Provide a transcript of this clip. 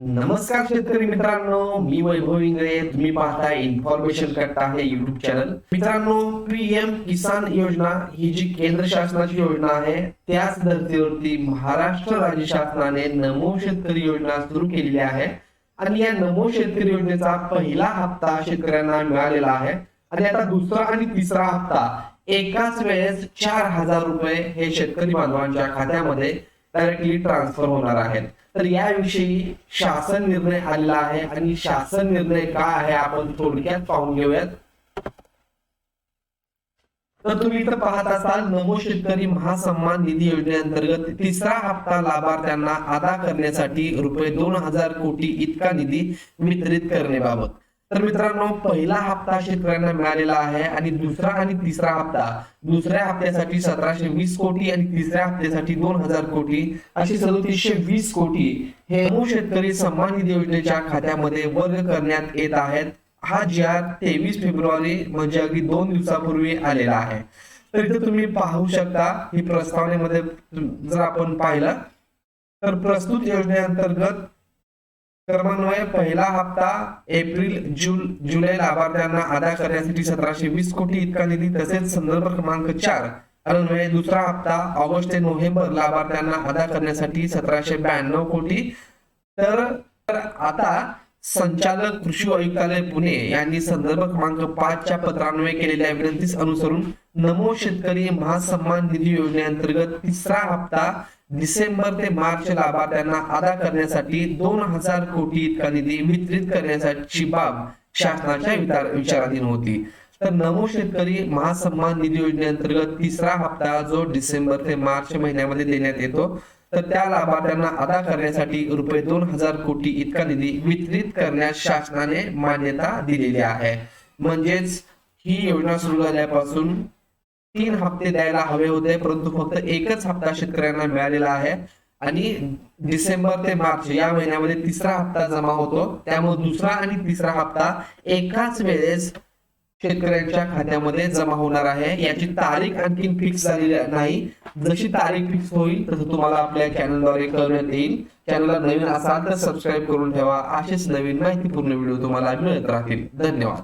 नमस्कार शेतकरी मित्रांनो मी वैभव इंगळे. तुम्ही पाहताय इन्फॉर्मेशन करता हे युट्यूब चॅनल मित्रांनो पीएम किसान योजना ही जी केंद्र शासनाची योजना आहे त्याच धर्तीवरती महाराष्ट्र राज्य शासनाने नमो शेतकरी योजना सुरू केलेली आहे. आणि या नमो शेतकरी योजनेचा पहिला हप्ता शेतकऱ्यांना मिळालेला आहे. आणि आता दुसरा आणि तिसरा हप्ता एकाच वेळेस चार हजार रुपये हे शेतकरी बांधवांच्या खात्यामध्ये डायरेक्टली ट्रान्सफर होणार आहेत. तर याविषयी शासन निर्णय आलेला आहे आणि शासन निर्णय काय आहे आपण थोडक्यात पाहून घेऊयात. तर तुम्ही इथं पाहत असाल नमो शेतकरी महासन्मान निधी योजनेअंतर्गत तिसरा हप्ता लाभार्थ्यांना अदा करण्यासाठी रुपये दोन हजार कोटी इतका निधी वितरित करण्याबाबत. तर मित्रांनो पहिला हप्ता शेतकऱ्यांना मिळालेला आहे आणि दुसरा आणि तिसरा हप्ता. दुसऱ्या हप्त्यासाठी सतराशे वीस कोटी आणि तिसऱ्या हप्त्यासाठी दोन हजार कोटी. अशी सदोतीसशे वीस कोटी हे मूळ शेतकरी सन्मान निधी योजनेच्या खात्यामध्ये वर्ग करण्यात येत आहेत. हा जी आर तेवीस फेब्रुवारी म्हणजे अगदी दोन दिवसापूर्वी आलेला आहे. तर इथे तुम्ही पाहू शकता ही प्रस्तावनेमध्ये जर आपण पाहिलं तर प्रस्तुत योजनेअंतर्गत क्रमान्वये पहिला हप्ता एप्रिल जून जुलै लाभार्थ्यांना अदा करण्यासाठी सतराशे वीस कोटी इतका निधी तसेच संदर्भ क्रमांक चार. अन्वये दुसरा हप्ता ऑगस्ट ते नोव्हेंबर लाभार्थ्यांना अदा करण्यासाठी सतराशे ब्याण्णव कोटी. तर तर आता संचालक कृषी आयुक्तालय पुणे यांनी संदर्भ क्रमांक पाचच्या पत्रान्वये केलेल्या विनंतीस अनुसरून नमो शेतकरी महासन्मान निधी योजनेअंतर्गत तिसरा हप्ता डिसेंबर ते मार्च लाभार्थ्यांना अदा करण्यासाठी दोन हजार कोटी इतका निधी वितरित करण्याची बाब शासनाच्या विचाराधीन होती. तर नमो शेतकरी महासन्मान निधी योजनेअंतर्गत तिसरा हप्ता जो डिसेंबर ते मार्च महिन्यामध्ये देण्यात येतो तर त्या लाभार्थ्यांना अदा करण्यासाठी रुपये दोन हजार कोटी इतका निधी वितरित करण्यास शासनाने मान्यता दिलेली आहे. म्हणजेच ही योजना सुरू झाल्यापासून तीन हप्ते द्यायला हवे होते परंतु फक्त एकच हप्ता शेतकऱ्यांना मिळालेला आहे आणि डिसेंबर ते मार्च या महिन्यामध्ये तिसरा हप्ता जमा होतो. त्यामुळे दुसरा आणि तिसरा हप्ता एकाच वेळेस शेतकऱ्यांच्या खात्यामध्ये जमा होणार आहे. याची तारीख आणखी फिक्स झालेली नाही. जशी तारीख फिक्स होईल तसं तुम्हाला आपल्या चॅनलद्वारे कळवण्यात येईल. चॅनलला नवीन असाल तर सबस्क्राईब करून ठेवा. असेच नवीन माहितीपूर्ण व्हिडिओ तुम्हाला मिळत राहतील. धन्यवाद.